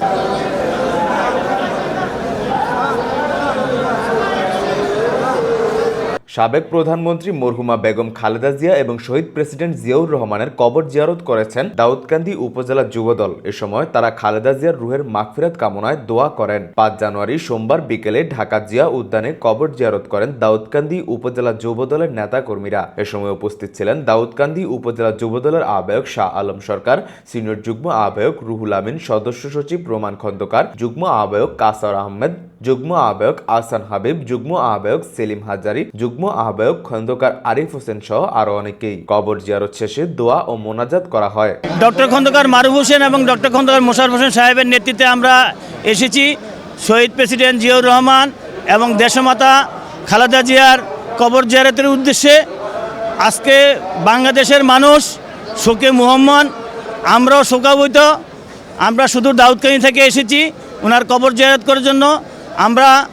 Thank you. সাবেক প্রধানমন্ত্রী মরহুমা বেগম খালেদা জিয়া এবং শহীদ প্রেসিডেন্ট জিয়াউর রহমানের কবর জিয়ারত করেছেন দাউদকান্দি উপজেলা যুবদল। এ সময় তারা খালেদা জিয়ার রুহের মাগফিরাত কামনায় দোয়া করেন। পাঁচ জানুয়ারি সোমবার বিকেলে ঢাকা জিয়া উদ্যানে কবর জিয়ারত করেন দাউদকান্দি উপজেলা যুবদলের নেতাকর্মীরা। এ সময় উপস্থিত ছিলেন দাউদকান্দি উপজেলা যুবদলের আহ্বায়ক শাহ আলম সরকার, সিনিয়র যুগ্ম আহ্বায়ক রুহুল আমিন, সদস্য সচিব রোমান খন্দকার, যুগ্ম আহ্বায়ক কাসার আহমেদ যুগ্ম আহ্বায়ক আহসান হাবিব, যুগ্ম আহ্বায়ক সেলিম হাজারি, যুগ্ম আহ্বায়ক খন্দকার আরিফ হোসেন সহ আরও অনেকেই। কবর জিয়ারত শেষে দোয়া ও মোনাজাত করা হয়। ডক্টর খন্দকার মারুফ হোসেন এবং ডক্টর খন্দকার মোশারফ হোসেন সাহেবের নেতৃত্বে আমরা এসেছি শহীদ প্রেসিডেন্ট জিয়াউর রহমান এবং দেশমাতা খালেদা জিয়ার কবর জিয়ারতের উদ্দেশ্যে আজকে বাংলাদেশের মানুষ শোকে মুহম্মদ, আমরাও শোকাবৈত আমরা শুধু দাউদকানি থেকে এসেছি ওনার কবর জিয়ারত করার জন্য। আমরা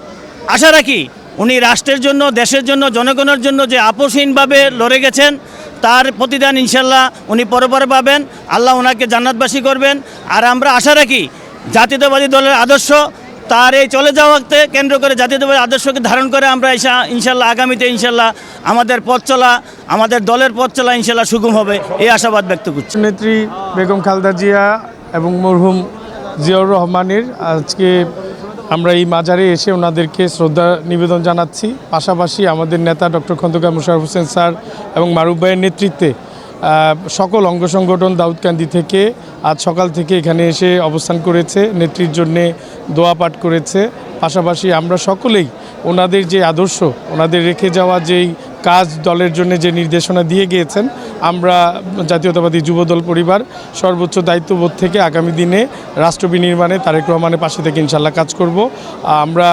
আশা রাখি উনি রাষ্ট্রের জন্য, দেশের জন্য, জনগণের জন্য যে আপোষহীনভাবে লড়ে গেছেন, তার প্রতিদান ইনশাল্লাহ উনি পরে পরে পাবেন। আল্লাহ ওনাকে জান্নাতবাসী করবেন। আর আমরা আশা রাখি জাতীয়তাবাদী দলের আদর্শ, তার এই চলে যাওয়াতে কেন্দ্র করে জাতীয়তাবাদী আদর্শকে ধারণ করে আমরা ইনশা- ইনশাল্লাহ আগামীতে ইনশাল্লাহ আমাদের পথ চলা, আমাদের দলের পথ চলা ইনশাল্লাহ সুগম হবে। এই আশাবাদ ব্যক্ত করছি। নেত্রী বেগম খালদা জিয়া এবং মরহুম জিয়াউর রহমানের আজকে আমরা এই মাজারে এসে ওনাদেরকে শ্রদ্ধা নিবেদন জানাচ্ছি। পাশাপাশি আমাদের নেতা ডক্টর খন্দকার মুশারফ হোসেন স্যার এবং মারুফ ভাইয়ের নেতৃত্বে সকল অঙ্গ সংগঠন দাউদকান্দি থেকে আজ সকাল থেকে এখানে এসে অবস্থান করেছে, নেত্রীর জন্যে দোয়া পাঠ করেছে। পাশাপাশি আমরা সকলেই ওনাদের যে আদর্শ, ওনাদের রেখে যাওয়া যেই কাজ দলের জন্য যে নির্দেশনা দিয়ে গিয়েছেন, আমরা জাতীয়তাবাদী যুবদল পরিবার সর্বোচ্চ দায়িত্ববোধ থেকে আগামী দিনে রাষ্ট্র বিনির্মাণে তারেক রহমানের পাশে থেকে ইনশাল্লাহ কাজ করব। আমরা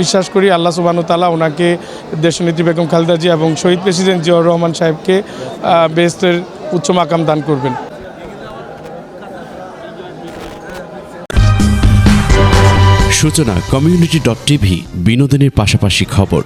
বিশ্বাস করি আল্লাহ সুবাহন তালা ওনাকে দেশনেত্রী বেগম খালেদা জিয়া এবং শহীদ প্রেসিডেন্ট জিয়াউর রহমান সাহেবকে বেহেস্তের উচ্চ মাকাম দান করবেন। সূচনা কমিউনিটি ডট টিভি বিনোদনের পাশাপাশি খবর।